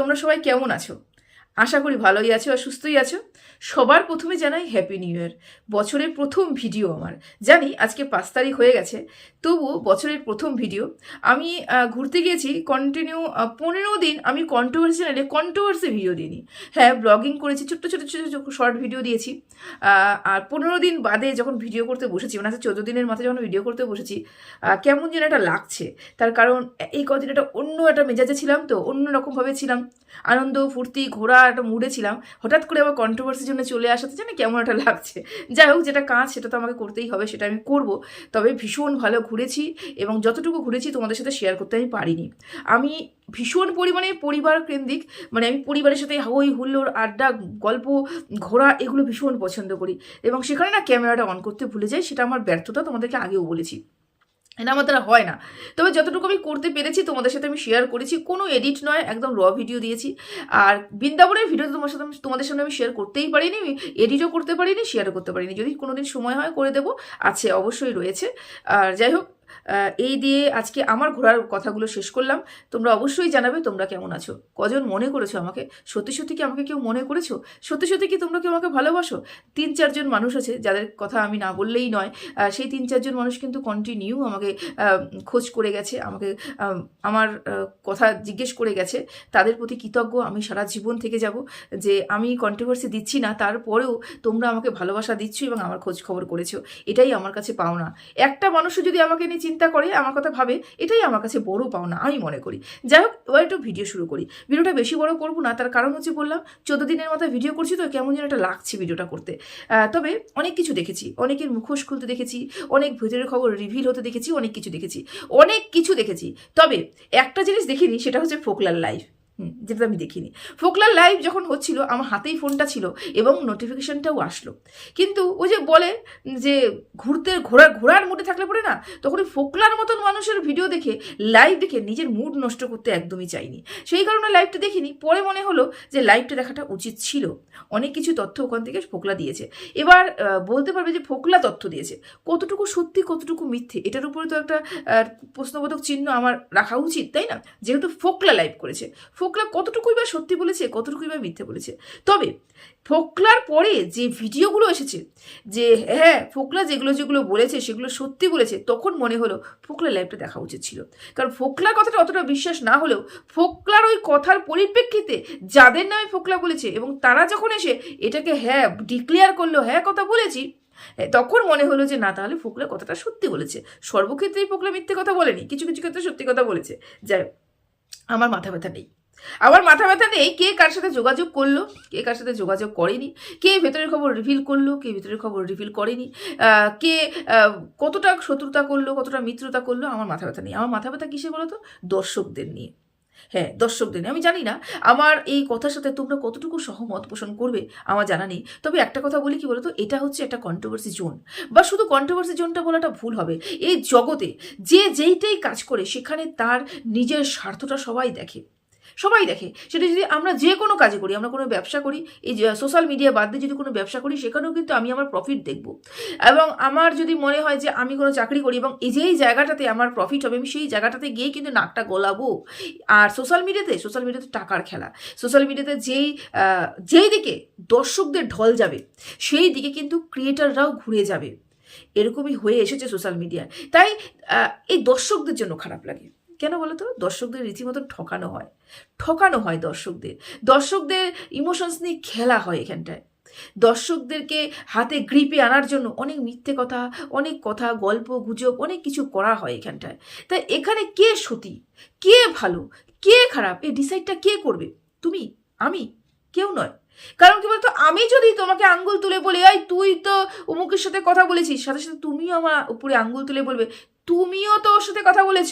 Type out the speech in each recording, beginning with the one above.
তোমরা সবাই কেমন আছো? আশা করি ভালোই আছো আর সুস্থই আছো। সবার প্রথমে জানাই হ্যাপি নিউ ইয়ার বছরের প্রথম ভিডিও আমার। জানি আজকে পাঁচ তারিখ হয়ে গেছে তবুও বছরের প্রথম ভিডিও। আমি ঘুরতে গিয়েছি কন্টিনিউ পনেরো দিন আমি কন্ট্রোভার্সি চ্যানেলে কন্ট্রোভার্সি ভিডিও দিইনি। হ্যাঁ ব্লগিং করেছি, ছোট্ট ছোটো ছোটো ছোটো শর্ট ভিডিও দিয়েছি। আর পনেরো দিন বাদে যখন ভিডিও করতে বসেছি মানে আছে চোদ্দ দিনের মাথায় যখন ভিডিও করতে বসেছি কেমন যেন একটা লাগছে। তার কারণ এই কদিন একটা অন্য একটা মেজাজে ছিলাম তো অন্য রকমভাবে ছিলাম। আনন্দ, ফুর্তি, ঘোরা একটা মুডে ছিলাম, হঠাৎ করে আবার কন্ট্রোভার্সির জন্য চলে আসাতে জানি কেমন একটা লাগছে। যাই হোক, যেটা কাজ সেটা তো আমাকে করতেই হবে, সেটা আমি করব। তবে ভীষণ ভালো ঘুরেছি এবং যতটুকু ঘুরেছি তোমাদের সাথে শেয়ার করতে আমি পারিনি। আমি ভীষণ পরিমাণে পরিবার কেন্দ্রিক মানে আমি পরিবারের সাথে হই হুল্লোড়, আড্ডা, গল্প, ঘোরা এগুলো ভীষণ পছন্দ করি। এবং সেখানে না ক্যামেরাটা অন করতে ভুলে যাই, সেটা আমার ব্যর্থতা তোমাদেরকে আগেও বলেছি। এটা আমার দ্বারা হয় না। তবে যতটুকু আমি করতে পেরেছি তোমাদের সাথে আমি শেয়ার করেছি, কোনো এডিট নয়, একদম র ভিডিও দিয়েছি। আর বৃন্দাবনের ভিডিও তোমার সাথে তোমাদের সামনে আমি শেয়ার করতেই পারিনি এডিটও করতে পারিনি শেয়ারও করতে পারিনি। যদি কোনোদিন সময় হয় করে দেবো, আছে, অবশ্যই রয়েছে। আর যাই হোক এই দিয়ে আজকে আমার ঘোরার কথাগুলো শেষ করলাম। তোমরা অবশ্যই জানাবে তোমরা কেমন আছো? কজন মনে করেছ আমাকে? সত্যি সত্যি কি আমাকে কেউ মনে করেছ? সত্যি সত্যি কি তোমরা কি আমাকে ভালোবাসো? তিন চারজন মানুষ আছে যাদের কথা আমি না বললেই নয়। সেই তিন চারজন মানুষ কিন্তু কন্টিনিউ আমাকে খোঁজ করে গেছে, আমাকে আমার কথা জিজ্ঞেস করে গেছে। তাদের প্রতি কৃতজ্ঞ, আমি সারা জীবন থেকে যাব। যে আমি কন্ট্রোভার্সি দিচ্ছি না, তারপরেও তোমরা আমাকে ভালোবাসা দিচ্ছ এবং আমার খোঁজ খবর করেছ। এটাই আমার কাছে পাওনা। একটা মানুষও যদি আমাকে নিয়ে চিন্তা করে আমার কথা ভাবে এটাই আমার কাছে বড় পাওনা আমি মনে করি। যাই হোক এবার একটু ভিডিও শুরু করি। ভিডিওটা বেশি বড় করব না তার কারণ হচ্ছে বললাম চোদ্দ দিনের মাথায় ভিডিও করছি তো কেমন যেন একটা লাগছে ভিডিওটা করতে। তবে অনেক কিছু দেখেছি অনেকের মুখোশ খুলতে দেখেছি অনেক ভিতরের খবর রিভিল হতে দেখেছি অনেক কিছু দেখেছি অনেক কিছু দেখেছি। তবে একটা জিনিস দেখিনি সেটা হচ্ছে ফোকলার হুম, যেটা আমি দেখিনি। ফোকলার লাইভ যখন হচ্ছিল, আমার হাতেই ফোনটা ছিল এবং নোটিফিকেশনটাও আসলো। কিন্তু ওই যে বলে যে ঘুরতে, ঘোরা, ঘোরার মুডে থাকলে পরে না তখন ফোকলার মতন মানুষের ভিডিও দেখে লাইভ দেখে নিজের মুড নষ্ট করতে একদমই চাইনি। সেই কারণে লাইভটা দেখিনি, পরে মনে হলো যে লাইভটা দেখাটা উচিত ছিল। অনেক কিছু তথ্য ওখান থেকে ফোকলা দিয়েছে। এবার বলতে পারবে যে ফোকলা তথ্য দিয়েছে। কতটুকু সত্যি, কতটুকু মিথ্যে, এটার উপরে তো একটা প্রশ্নবোধক চিহ্ন আমার রাখা উচিত, তাই না? যেহেতু ফোকলা লাইভ করেছে। ফোকলা কতটুকুই বা সত্যি বলেছে কতটুকুই বা মিথ্যে বলেছে? তবে ফোকলার পরে যে ভিডিওগুলো এসেছে যে হ্যাঁ ফোকলা যেগুলো যেগুলো বলেছে সেগুলো সত্যি বলেছে তখন মনে হলো ফোকলা লাইভটা দেখা উচিত ছিল। কারণ ফোকলার কথাটা অতটা বিশ্বাস না হলেও ফোকলার ওই কথার পরিপ্রেক্ষিতে যাদের নামে ফোকলা বলেছে এবং তারা যখন এসে এটাকে হ্যাঁ ডিক্লেয়ার করল হ্যাঁ কথা বলেছি হ্যাঁ, তখন মনে হলো যে না তাহলে ফোকলা কথাটা সত্যি বলেছে। সর্বক্ষেত্রেই ফোকলা মিথ্যে কথা বলেনি কিছু কিছু ক্ষেত্রে সত্যি কথা বলেছে। যাই আমার মাথা ব্যথা নেই। আমার মাথা ব্যথা নেই। কে কার সাথে যোগাযোগ করল? কে কার সাথে যোগাযোগ করেনি? কে ভেতরের খবর রিভিল করল? কে ভেতরের খবর রিভিল করেনি? কে কতটা শত্রুতা করল? কতটা মিত্রতা করল? আমার মাথা ব্যথা নেই। আমার মাথা ব্যথা কিসে বলতো? দর্শকদের নিয়ে। হ্যাঁ দর্শকদের আমি জানি না, আমার এই কথার সাথে তোমরা কতটুকু সহমত পোষণ করবে আমার জানা নেই। তবে একটা কথা বলি, কি বলতো? এটা হচ্ছে একটা কন্ট্রোভার্সি জোন বা শুধু কন্ট্রোভার্সি জোনটা বলাটা ভুল হবে। এই জগতে যে যেইটাই কাজ করে, সেখানে তার নিজের স্বার্থটা সবাই দেখে। সবাই দেখে। সেটা যদি আমরা যে কোনো কাজে করি, আমরা কোনো ব্যবসা করি, এই সোশ্যাল মিডিয়া বাদ দিয়ে যদি কোনো ব্যবসা করি, সেখানেও কিন্তু আমি আমার প্রফিট দেখব। এবং আমার যদি মনে হয় যে আমি কোনো চাকরি করি এবং এই যেই জায়গাটাতে আমার প্রফিট হবে, আমি সেই জায়গাটাতে গিয়েই কিন্তু নাকটা গলাবো। আর সোশ্যাল মিডিয়াতে সোশ্যাল মিডিয়াতে টাকার খেলা। সোশ্যাল মিডিয়াতে যেই যেই দিকে দর্শকদের ঢল যাবে, সেই দিকে কিন্তু ক্রিয়েটাররাও ঘুরে যাবে। এরকমই হয়ে এসেছে সোশ্যাল মিডিয়ায় তাই এই দর্শকদের জন্য খারাপ লাগে। কেন বলো তো দর্শকদের রীতিমতো ঠকানো হয়। ঠকানো হয় দর্শকদের। দর্শকদের ইমোশনস নিয়ে খেলা হয় এখানটায়। দর্শকদেরকে হাতে গ্রিপে আনার জন্য অনেক মিথ্যে কথা, অনেক কথা, গল্প, গুজব, অনেক কিছু করা হয় এখানটায়। তাই এখানে কে সতী? কে ভালো? কে খারাপ? এই ডিসাইডটা কে করবে? তুমি? আমি? কেউ নয়। কারণ কি বলতো? আমি যদি তোমাকে আঙ্গুল তুলে বলি, এই তুই তো অমুকের সাথে কথা বলেছিস, সাথে সাথে তুমিও আমার উপরে আঙ্গুল তুলে বলবে। তুমিও তো ওর সাথে কথা বলেছ।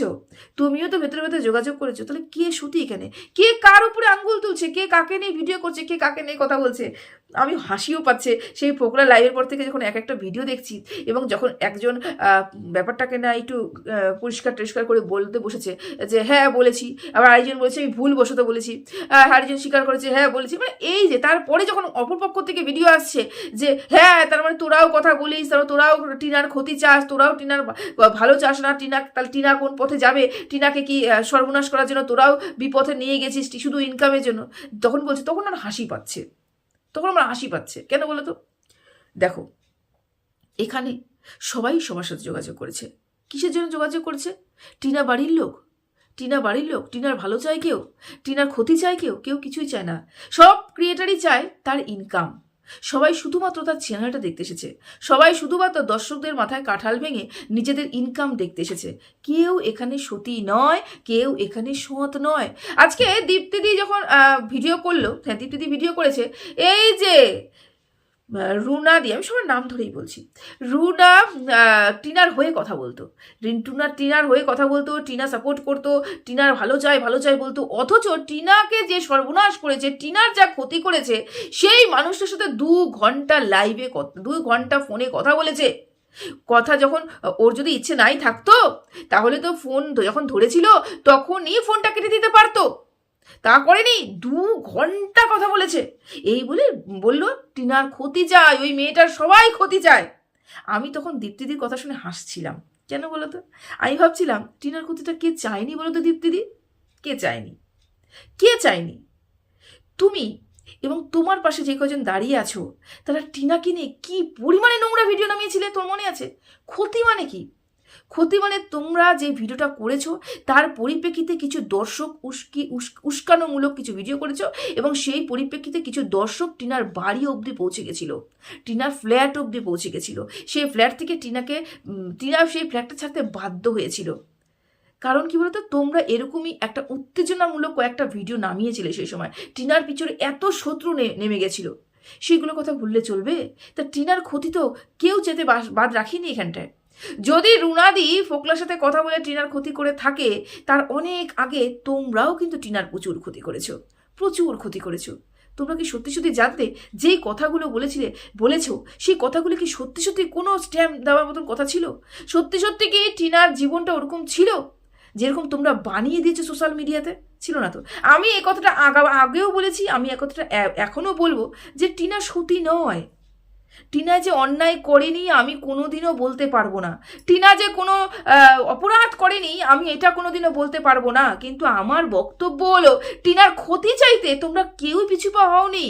তুমিও তো ভেতরে ভেতরে যোগাযোগ করেছ। তাহলে কে সত্যি এখানে? কে কার উপরে আঙ্গুল তুলছে? কে কাকে নিয়ে ভিডিও করছে? কে কাকে নিয়ে কথা বলছে? আমি হাসিও পাচ্ছে। সেই ফোকলা লাইভের পর থেকে যখন এক একটা ভিডিও দেখছি এবং যখন একজন ব্যাপারটাকে না একটু পরিষ্কার টরিষ্কার করে বলতে বসেছে যে হ্যাঁ বলেছি। আবার আরেকজন বলেছে, আমি ভুল বসত বলেছি। আরেকজন স্বীকার করেছে হ্যাঁ বলেছি। মানে এই যে, তারপরে যখন অপরপক্ষ থেকে ভিডিও আসছে যে হ্যাঁ তার মানে তোরাও কথা বলিস তারপর তোরাও টিনার ক্ষতি চাস, তোরাও টিনার ভালো চাস না, টিনা, তাহলে টিনা কোন পথে যাবে? টিনাকে কি সর্বনাশ করার জন্য তোরাও বিপথে নিয়ে গেছিস, শুধু ইনকামের জন্য? তখন বলছে, তখন আমার হাসি পাচ্ছে। তখন আমার হাসি পাচ্ছে। কেন বলো তো? দেখো, এখানে সবাই সবার সাথে যোগাযোগ করেছে। কিসের জন্য যোগাযোগ করেছে? টিনা বাড়ির লোক। টিনা বাড়ির লোক। টিনার ভালো চায় কেউ? টিনার ক্ষতি চায় কেউ? কেউ কিছুই চায় না। সব ক্রিয়েটারই চায় তার ইনকাম সবাই শুধুমাত্র তার চ্যানেলটা দেখতে এসেছে। সবাই শুধুমাত্র দর্শকদের মাথায় কাঁঠাল ভেঙে নিজেদের ইনকাম দেখতে এসেছে। কেউ এখানে সতী নয়, কেউ এখানে সৎ নয়। আজকে দীপ্তিদি যখন ভিডিও করল হ্যাঁ দীপ্তিদি ভিডিও করেছে, এই যে রুনা দিয়ে, আমি সবার নাম ধরেই বলছি। রুনা টিনার হয়ে কথা বলতো। রিন্টুনা টিনার হয়ে কথা বলতো, টিনা সাপোর্ট করতো, টিনার ভালো চাই ভালো চাই বলতো। অথচ টিনাকে যে সর্বনাশ করেছে, টিনার যা ক্ষতি করেছে, সেই মানুষটার সাথে দু ঘণ্টা লাইভে দু ঘণ্টা ফোনে কথা বলেছে। কথা যখন ওর যদি ইচ্ছে নাই থাকতো, তাহলে তো ফোন যখন ধরেছিল, তখনই ফোনটা কেটে দিতে পারতো। তা করেনি, দু ঘণ্টা কথা বলেছে। এই বলে বলল, টিনার ক্ষতি চায় ওই মেয়েটার সবাই ক্ষতি চায়। আমি তখন দীপ্তিদির কথা শুনে হাসছিলাম। কেন বলো তো? আমি ভাবছিলাম, টিনার ক্ষতিটা কে চায়নি বলো তো দীপ্তিদি? কে চায়নি? কে চায়নি? তুমি এবং তোমার পাশে যে কজন দাঁড়িয়ে আছো, তারা টিনাকে নিয়ে কি পরিমাণে নোংরা ভিডিও নামিয়েছিলে, তোর মনে আছে? ক্ষতি মানে কি? ক্ষতি মানে তোমরা যে ভিডিওটা করেছ, তার পরিপ্রেক্ষিতে কিছু দর্শক উস্কি উস- উস্কানোমূলক কিছু ভিডিও করেছ এবং সেই পরিপ্রেক্ষিতে কিছু দর্শক টিনার বাড়ি অবধি পৌঁছে গেছিল, টিনার ফ্ল্যাট অবধি পৌঁছে গেছিল। সেই ফ্ল্যাট থেকে টিনাকে টিনা সেই ফ্ল্যাটটা ছাড়তে বাধ্য হয়েছিল। কারণ কি বলতো, তোমরা এরকমই একটা উত্তেজনামূলক কয়েকটা ভিডিও নামিয়েছিলে সেই সময়। টিনার পিছনে এত শত্রু নেমে গেছিল। সেগুলো কথা ভুললে চলবে? তা টিনার ক্ষতি তো কেউ যেতে বাদ রাখিনি এখানটায়। যদি রুনাদি ফোকলার সাথে কথা বলে টিনার ক্ষতি করে থাকে, তার অনেক আগে তোমরাও কিন্তু টিনার প্রচুর ক্ষতি করেছ। প্রচুর ক্ষতি করেছ। তোমরা কি সত্যি সত্যি জানতে যেই কথাগুলো বলেছিলে, বলেছ, সেই কথাগুলো কি সত্যি সত্যি কোনো স্ট্যাম্প দেওয়ার মতন কথা ছিল? সত্যি সত্যি কি টিনার জীবনটা ওরকম ছিল? যেরকম তোমরা বানিয়ে দিয়েছ সোশ্যাল মিডিয়াতে ছিল না তো। আমি এ কথাটা আগা- আগেও বলেছি, আমি এ কথাটা এখনও বলব যে টিনা সতী নয়। টিনা যে অন্যায় করেনি, আমি কোনোদিনও বলতে পারব না। টিনা যে কোনো অপরাধ করেনি, আমি এটা কোনোদিনও বলতে পারব না। কিন্তু আমার বক্তব্য হলো, টিনার ক্ষতি চাইতে তোমরা কেউ পিছু পা হওনি।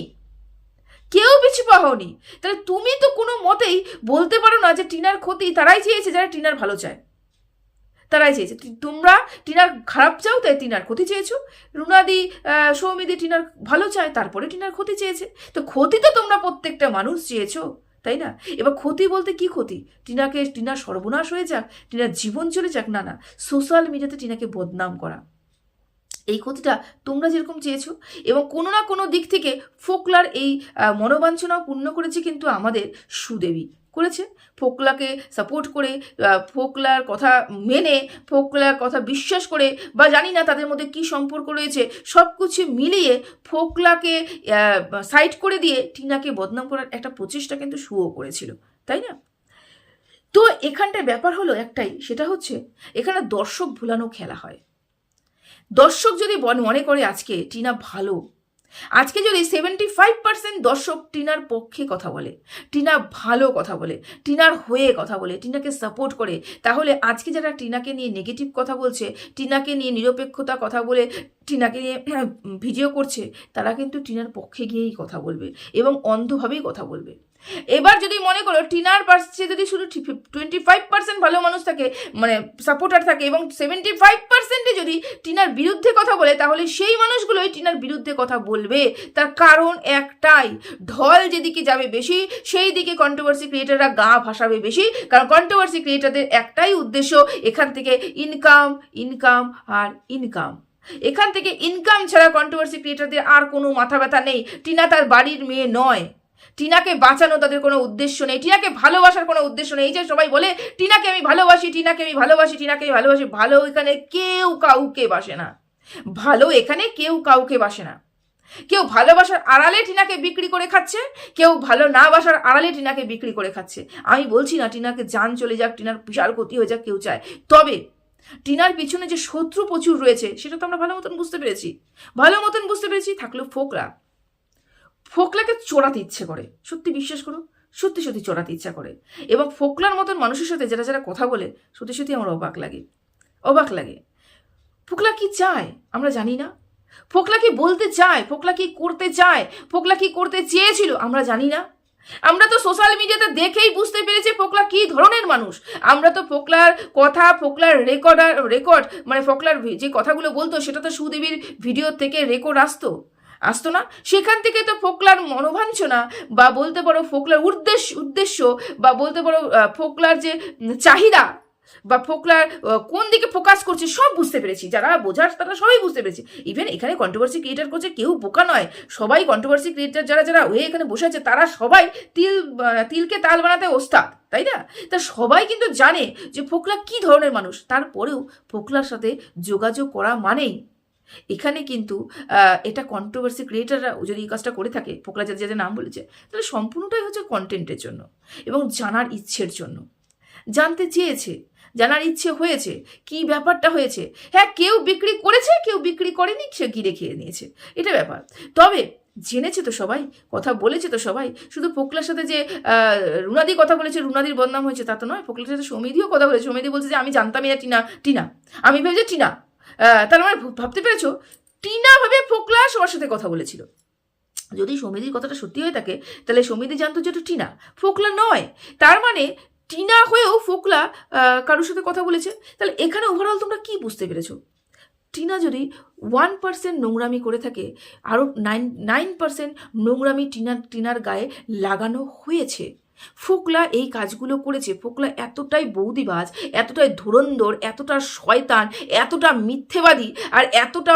কেউ পিছু পা হওনি। তাহলে তুমি তো কোনো মতেই বলতে পারো না যে টিনার ক্ষতি তারাই চেয়েছে, যারা টিনার ভালো চায়। তারাই চেয়েছে। তোমরা টিনার খারাপ চাও, তাই টিনার ক্ষতি চেয়েছো। রুনাদি সৌমিদি টিনার ভালো চায়, তারপরে টিনার ক্ষতি চেয়েছে। তো ক্ষতি তো তোমরা প্রত্যেকটা মানুষ চেয়েছো, তাই না? এবার ক্ষতি বলতে কি ক্ষতি? টিনাকে, টিনার সর্বনাশ হয়ে যাক, টিনার জীবন চলে যাক, না না। সোশ্যাল মিডিয়াতে টিনাকে বদনাম করা। এই ক্ষতিটা তোমরা যেরকম চেয়েছো, এবং কোনো না কোনো দিক থেকে ফোকলার এই মনোবাঞ্ছনাও পূর্ণ করেছে কিন্তু আমাদের সুদেবী। করেছে। ফোকলাকে সাপোর্ট করে ফোকলার কথা মেনে, ফোকলার কথা বিশ্বাস করে, বা জানি না তাদের মধ্যে কি সম্পর্ক রয়েছে সব কিছু মিলিয়ে ফোকলাকে সাইড করে দিয়ে টিনাকে বদনাম করার একটা প্রচেষ্টা কিন্তু শুও করেছিল, তাই না? তো এখানটায় ব্যাপার হলো একটাই, সেটা হচ্ছে এখানে দর্শক ভুলানো খেলা হয়। দর্শক যদি মনে করে আজকে টিনা ভালো আজকে যদি সেভেন্টি ফাইভ পার্সেন্ট দর্শক টিনার পক্ষে কথা বলে, টিনা ভালো কথা বলে, টিনার হয়ে কথা বলে, টিনাকে সাপোর্ট করে, তাহলে আজকে যারা টিনাকে নিয়ে নেগেটিভ কথা বলছে, টিনাকে নিয়ে নিরপেক্ষতা কথা বলে, টিনাকে নিয়ে ভিডিও করছে, তারা কিন্তু টিনার পক্ষে গিয়েই কথা বলবে এবং অন্ধভাবেই কথা বলবে। এবার যদি মনে করো টিনার পাশে যদি শুধু টোয়েন্টি ফাইভ পার্সেন্ট ভালো মানুষ থাকে মানে সাপোর্টার থাকে এবং সেভেন্টি ফাইভ পার্সেন্টে যদি টিনার বিরুদ্ধে কথা বলে, তাহলে সেই মানুষগুলোই টিনার বিরুদ্ধে কথা বলবে। তার কারণ একটাই, ঢল যেদিকে যাবে বেশি, সেই দিকে কন্ট্রোভার্সি ক্রিয়েটাররা গা ভাসাবে বেশি। কারণ কন্ট্রোভার্সি ক্রিয়েটারদের একটাই উদ্দেশ্য এখান থেকে ইনকাম ইনকাম আর ইনকাম এখান থেকে ইনকাম ছাড়া কন্ট্রোভার্সি ক্রিয়েটারদের আর কোনো মাথা ব্যথা নেই। টিনা তার বাড়ির মেয়ে নয়। টিনাকে বাঁচানো তাদের কোনো উদ্দেশ্য নেই, টিনাকে ভালোবাসার কোনো উদ্দেশ্য নেই। এই যে সবাই বলে, টিনাকে আমি ভালোবাসি, টিনাকে আমি ভালোবাসি, টিনাকে আমি ভালোবাসি। ভালো এখানে কেউ কাউকে বাসে না। ভালো এখানে কেউ কাউকে বাসে না। কেউ ভালোবাসার আড়ালে টিনাকে বিক্রি করে খাচ্ছে, কেউ ভালো না বাসার আড়ালে টিনাকে বিক্রি করে খাচ্ছে। আমি বলছি না, টিনাকে যান চলে যাক, টিনার বিশাল ক্ষতি হয়ে যাক, কেউ চায়। তবে টিনার পিছনে যে শত্রু প্রচুর রয়েছে, সেটা তো আমরা ভালো মতন বুঝতে পেরেছি। ভালো মতন বুঝতে পেরেছি, থাকল ফোকলা ফোকলাকে চোরাতে ইচ্ছে করে। সত্যি বিশ্বাস করো? সত্যি সত্যি চড়াতে ইচ্ছা করে। এবং ফোকলার মতন মানুষের সাথে যারা যারা কথা বলে, সত্যি সত্যি আমার অবাক লাগে। অবাক লাগে। ফোকলা কি চায়? আমরা জানি না। ফোকলা কি বলতে চায়? ফোকলা কি করতে চায়? ফোকলা কি করতে চেয়েছিল? আমরা জানি না। আমরা তো সোশ্যাল মিডিয়াতে দেখেই বুঝতে পেরেছি ফোকলা কি ধরনের মানুষ। আমরা তো ফোকলার কথা, ফোকলার রেকর্ডার রেকর্ড মানে ফোকলার যে কথাগুলো বলতো, সেটা তো সুদেবীর ভিডিও থেকে রেকর্ড আসতো। আসতো না। সেখান থেকে তো ফোকলার মনোবাঞ্ছনা বা বলতে পারো ফোকলার উদ্দেশ্য উদ্দেশ্য বা বলতে পারো ফোকলার যে চাহিদা বা ফোকলার কোন দিকে ফোকাস করছে সব বুঝতে পেরেছি। যারা বোঝার তারা সবাই বুঝতে পেরেছি। ইভেন এখানে কন্ট্রোভার্সি ক্রিয়েটার করছে কেউ বোকা নয়। সবাই কন্ট্রোভার্সি ক্রিয়েটার যারা যারা হয়ে এখানে বসে আছে, তারা সবাই তিল তিলকে তাল বানাতে ওস্তাদ, তাই না? তা সবাই কিন্তু জানে যে ফোকলা কি ধরনের মানুষ। তারপরেও ফোকলার সাথে যোগাযোগ করা মানেই এখানে কিন্তু এটা কন্ট্রোভার্সি ক্রিয়েটাররা যদি এই কাজটা করে থাকে, ফোকলা যাদের যাদের নাম বলেছে, তাহলে সম্পূর্ণটাই হচ্ছে কন্টেন্টের জন্য এবং জানার ইচ্ছের জন্য। জানতে চেয়েছে, জানার ইচ্ছে হয়েছে, কি ব্যাপারটা হয়েছে? হ্যাঁ কেউ বিক্রি করেছে, কেউ বিক্রি করেনি, সে গিরে খেয়ে নিয়েছে। এটা ব্যাপার। তবে জেনেছে তো সবাই, কথা বলেছে তো সবাই, শুধু পোকলার সাথে যে রুনাদি কথা বলেছে, রুনাদির বদনাম হয়েছে তা তো নয় পোকলার সাথে সমিতিও কথা বলেছে সমিধি বলছে যে, আমি জানতামই না টিনা টিনা, আমি ভেবেছি টিনা। তার মানে ভাবতে পেরেছ? টিনা ভাবে পোকলা সবার সাথে কথা বলেছিল। যদি সমিতির কথাটা সত্যি হয়ে থাকে, তাহলে সমিতি জানতো যে টিনা। ফোকলা নয়। তার মানে টিনা হয়েও ফোকলা কারোর সাথে কথা বলেছে। তাহলে এখানে ওভারঅল তোমরা কি বুঝতে পেরেছ? টিনা যদি ওয়ান পার্সেন্ট নোংরামি করে থাকে আরও নাইন নাইন পার্সেন্ট নোংরামি টিনার টিনার গায়ে লাগানো হয়েছে ফোকলা এই কাজগুলো করেছে। ফোকলা এতটাই বৌদিবাজ, এতটাই ধুরন্ধর, এতটা শয়তান, এতটা মিথ্যেবাদী আর এতটা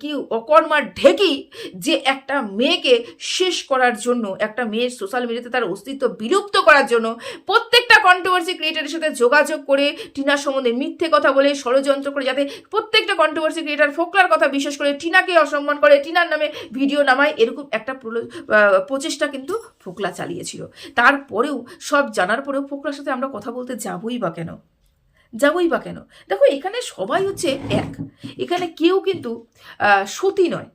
কি অকর্মার ঢেকি যে একটা মেয়েকে শেষ করার জন্য, একটা মেয়ের সোশ্যাল মিডিয়াতে তার অস্তিত্ব বিলুপ্ত করার জন্য প্রত্যেকটা কন্ট্রোভার্সি ক্রিয়েটারের সাথে যোগাযোগ করে টিনার সম্বন্ধে মিথ্যে কথা বলে ষড়যন্ত্র করে যাতে প্রত্যেকটা কন্ট্রোভার্সি ক্রিয়েটার ফোকলার কথা বিশ্বাস করে টিনাকে অসম্মান করে, টিনার নামে ভিডিও নামায়, এরকম একটা প্রচেষ্টা কিন্তু ফোকলা চালিয়েছিল। তারপরেও সব জানার পরেও ফোকলার সাথে আমরা কথা বলতে যাবই বা কেন? যাবই বা কেন? দেখো, এখানে সবাই হচ্ছে এক। এখানে কেউ কিন্তু সতী নয়।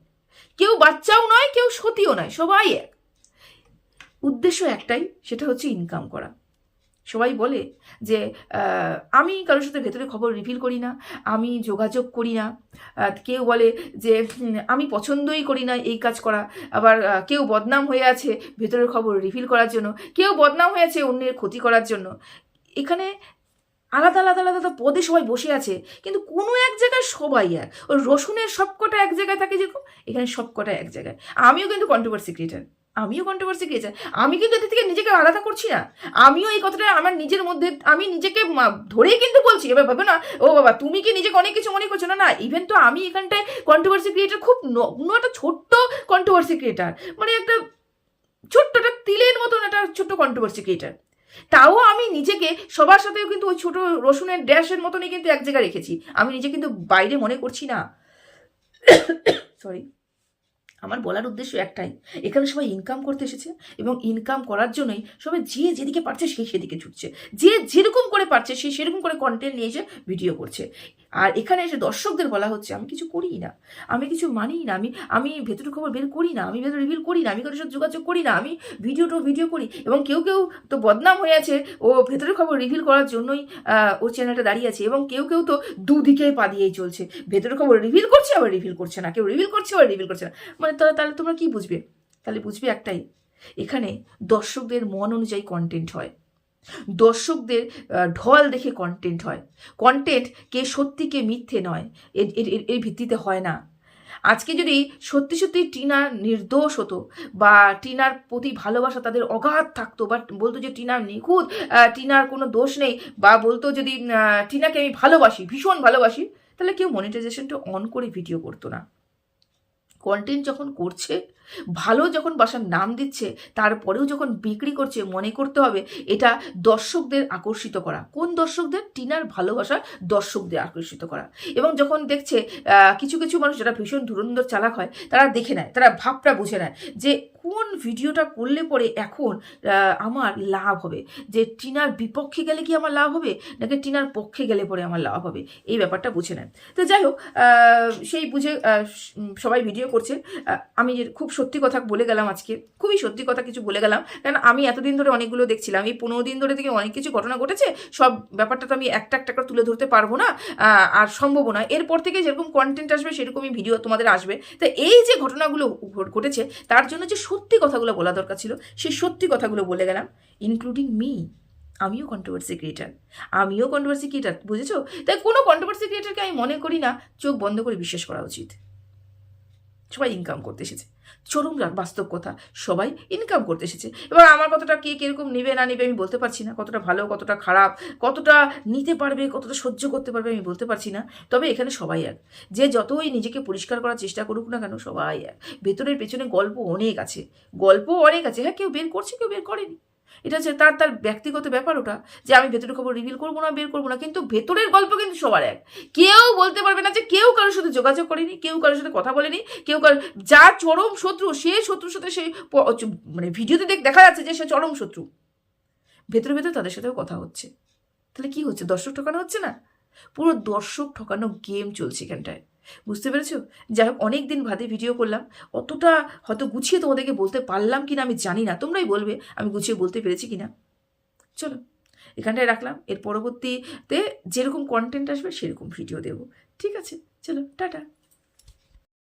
কেউ বাচ্চাও নয়, কেউ সতীও নয়, সবাই এক। উদ্দেশ্য একটাই, সেটা হচ্ছে ইনকাম করা। সবাই বলে যে আমি কারোর সাথে ভেতরে খবর রিভিল করি না, আমি যোগাযোগ করি না। কেউ বলে যে আমি পছন্দই করি না এই কাজ করা। আবার কেউ বদনাম হয়ে আছে ভেতরের খবর রিভিল করার জন্য, কেউ বদনাম হয়ে আছে অন্যের ক্ষতি করার জন্য। এখানে আলাদা আলাদা আলাদা পদে সবাই বসে আছে, কিন্তু কোনো এক জায়গায় সবাই এক। ওই রসুনের সবকটা এক জায়গায় থাকে যেরকম এখানে সবকটা এক জায়গায়। আমিও কিন্তু কন্ট্রোভার্সি ক্রিয়েটার আমিও কন্ট্রোভার্সি ক্রিয়েটার আমি কিন্তু এদের থেকে নিজেকে আলাদা করছি না। আমিও এই কথাটা আমার নিজের মধ্যে, আমি নিজেকে ধরেই কিন্তু বলছি, এবার ভাবে না, ও বাবা, তুমি কি নিজেকে অনেক কিছু মনে করছ? না না ইভেন তো আমি এখানটায় কন্ট্রোভার্সি ক্রিয়েটার খুব নগ্ন একটা ছোট্ট কন্ট্রোভার্সি ক্রিয়েটার মানে একটা ছোট্ট একটা তিলের মতন একটা ছোট্ট কন্ট্রোভার্সি ক্রিয়েটার তাও আমি নিজেকে, সবার সাথেও কিন্তু ওই ছোট রসুনের ড্যাশের মতনই কিন্তু এক জায়গায় রেখেছি। আমি নিজে কিন্তু বাইরে মনে করছি না। সরি আমার বলার উদ্দেশ্য একটাই, এখানে সবাই ইনকাম করতে এসেছে এবং ইনকাম করার জন্যই সবাই যে যেদিকে পারছে সেই সেদিকে ছুটছে, যে যেরকম করে পারছে সে সেরকম করে কন্টেন্ট নিয়ে এসে ভিডিও করছে। আর এখানে এসে দর্শকদের বলা হচ্ছে, আমি কিছু করি না। আমি কিছু মানি না, আমি আমি ভেতরের খবর বের করি না, আমি ভেতরে রিভিল করি না, আমি কারোর সাথে যোগাযোগ করি না, আমি ভিডিও ভিডিও করি। এবং কেউ কেউ তো বদনাম হয়ে আছে, ও ভেতরের খবর রিভিল করার জন্যই ওর চ্যানেলটা দাঁড়িয়ে আছে। এবং কেউ কেউ তো দুদিকে পা দিয়েই চলছে। ভেতরের খবর রিভিল করছে, আবার রিভিল করছে না। কেউ রিভিল করছে, আবার রিভিল করছে না। মানে তাহলে তাহলে তোমরা কি বুঝবে? তাহলে বুঝবে একটাই। এখানে দর্শকদের মন অনুযায়ী কন্টেন্ট হয়। দর্শকদের ঢল দেখে কন্টেন্ট হয়। কন্টেন্ট কে সত্যি কে মিথ্যে নয়, এর ভিত্তিতে হয় না। আজকে যদি সত্যি সত্যি টিনা নির্দোষ হতো বা টিনার প্রতি ভালোবাসা তাদের অগাধ থাকতো বা বলতো যে টিনার নিখুঁত টিনার কোনো দোষ নেই বা বলতো যদি টিনাকে আমি ভালোবাসি, ভীষণ ভালোবাসি, তাহলে কেউ মনিটাইজেশনটা অন করে ভিডিও করতো না। কন্টেন্ট যখন করছে, ভালো যখন বাসার নাম দিচ্ছে, তারপরেও যখন বিক্রি করছে, মনে করতে হবে এটা দর্শকদের আকর্ষিত করা। কোন দর্শকদের? টিনার ভালোবাসা দর্শকদের আকর্ষিত করা। এবং যখন দেখছে কিছু কিছু মানুষ যারা ভীষণ ধুরন্ধর চালাক হয়, তারা দেখে নেয়, তারা ভাবটা বুঝে নেয় যে কোন ভিডিওটা করলে পরে এখন আমার লাভ হবে? যে টিনার বিপক্ষে গেলে কি আমার লাভ হবে? নাকি টিনার পক্ষে গেলে পরে আমার লাভ হবে? এই ব্যাপারটা বুঝে নেন। তো যাই হোক সেই বুঝে সবাই ভিডিও করছে আমি খুব সত্যি কথা বলে গেলাম আজকে। খুবই সত্যি কথা কিছু বলে গেলাম। কারণ আমি এতদিন ধরে অনেকগুলো দেখছিলাম। এই পনেরো দিন ধরে থেকে অনেক কিছু ঘটনা ঘটেছে। সব ব্যাপারটা তো আমি একটা একটা করে তুলে ধরতে পারব না আর সম্ভব না এরপর থেকে যেরকম কন্টেন্ট আসবে, সেরকমই ভিডিও তোমাদের আসবে। তো এই যে ঘটনাগুলো ঘটেছে, তার জন্য যে সত্যি কথাগুলো বলা দরকার ছিল, সেই সত্যি কথাগুলো বলে গেলাম ইনক্লুডিং মি আমিও কন্ট্রোভার্সি ক্রিয়েটার আমিও কন্ট্রোভার্সি ক্রিয়েটার বুঝেছ? তাই কোনো কন্ট্রোভার্সি ক্রিয়েটারকে আমি মনে করি না, চোখ বন্ধ করে বিশ্বাস করা উচিত। সবাই ইনকাম করতে এসেছে। চরম বাস্তব কথা, সবাই ইনকাম করতে এসেছে। এবার আমার কতটা কে কীরকম নেবে, না নেবে আমি বলতে পারছি না। কতটা ভালো, কতটা খারাপ, কতটা নিতে পারবে, কতটা সহ্য করতে পারবে আমি বলতে পারছি না। তবে এখানে সবাই এক। যে যতই নিজেকে পরিষ্কার করার চেষ্টা করুক না কেন, সবাই এক। ভেতরের পেছনে গল্প অনেক আছে। গল্প অনেক আছে। হ্যাঁ কেউ বের করছে, কেউ বের করেনি। এটা হচ্ছে তার তার ব্যক্তিগত ব্যাপার ওটা, যে আমি ভেতরের খবর রিভিল করব না, বের করব না, কিন্তু ভেতরের গল্প কিন্তু সবার এক। কেউ বলতে পারবে না যে কেউ কারোর সাথে যোগাযোগ করেনি, কেউ কারোর সাথে কথা বলেনি, কেউ কারও যার চরম শত্রু, সে শত্রুর সাথে সে মানে ভিডিওতে দেখ, দেখা যাচ্ছে যে সে চরম শত্রু। ভেতরে ভেতরে তাদের সাথেও কথা হচ্ছে। তাহলে কি হচ্ছে? দর্শক ঠকানো হচ্ছে না? পুরো দর্শক ঠকানো গেম চলছে এখানটায়। বুঝতে পেরেছ? যাই হোক অনেক দিন বাদে ভিডিও করলাম। অতটা হয়তো গুছিয়ে তোমাদেরকে বলতে পারলাম কিনা আমি জানি না। তোমরাই বলবে আমি গুছিয়ে বলতে পেরেছি কিনা। চলো, এখানটায় রাখলাম। এর পরবর্তীতে যেরকম কন্টেন্ট আসবে, সেরকম ভিডিও দেব। ঠিক আছে? চলো, টাটা।